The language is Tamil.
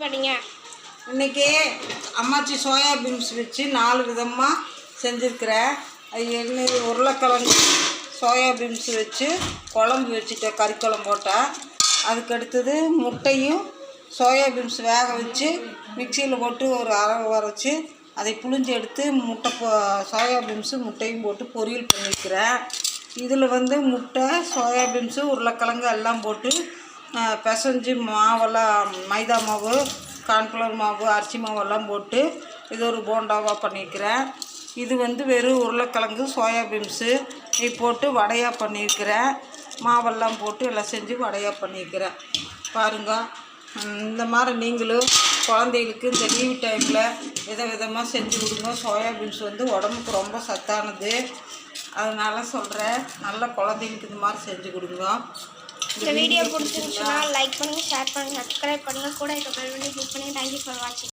பண்ணீங்க. இன்னைக்கு அம்மாச்சி சோயா பீன்ஸ் வச்சு நாலு விதமாக செஞ்சுருக்கிறேன் அது என்ன உருளைக்கிழங்கு சோயா பீன்ஸ் வச்சு குழம்பு வச்சுட்டேன் கறி குழம்பு போட்டேன் அதுக்கு அடுத்தது முட்டையும் சோயா பீன்ஸ் வேக வச்சு மிக்சியில் போட்டு ஒரு அரை வரைச்சி அதை புளிஞ்சு எடுத்து முட்டை போ சோயா பீன்ஸு முட்டையும் போட்டு பொரியல் பண்ணியிருக்கிறேன் இதில் வந்து முட்டை சோயா பீன்ஸு உருளைக்கிழங்கு எல்லாம் போட்டு பிசைஞ்சு மாவெல்லாம் மைதா மாவு கார்ன்ஃப்ளவர் மாவு அரிசி மாவெல்லாம் போட்டு இது ஒரு போண்டாவாக பண்ணியிருக்கிறேன். இது வந்து வெறும் உருளைக்கிழங்கு சோயா பீன்ஸு இது போட்டு வடையாக பண்ணியிருக்கிறேன். மாவெல்லாம் போட்டு எல்லாம் செஞ்சு வடையாக பண்ணியிருக்கிறேன். பாருங்க இந்த மாதிரி நீங்களும் குழந்தைகளுக்கு இந்த லீவ் டைமில் வித விதமாக செஞ்சு கொடுங்க. சோயா பீன்ஸ் வந்து உடம்புக்கு ரொம்ப சத்தானது. அதனால் சொல்கிறேன் நல்ல குழந்தைங்களுக்கு இந்த மாதிரி செஞ்சு கொடுங்க. இந்த வீடியோ பிடிச்சிருந்துச்சுன்னா லைக் பண்ணுங்கள் ஷேர் பண்ணுங்கள் சப்ஸ்கிரைப் பண்ணுங்கள் கூட இருக்க பெல் பண்ணி கிளிக் பண்ணுங்க. தேங்க்யூ ஃபார் வாட்சிங்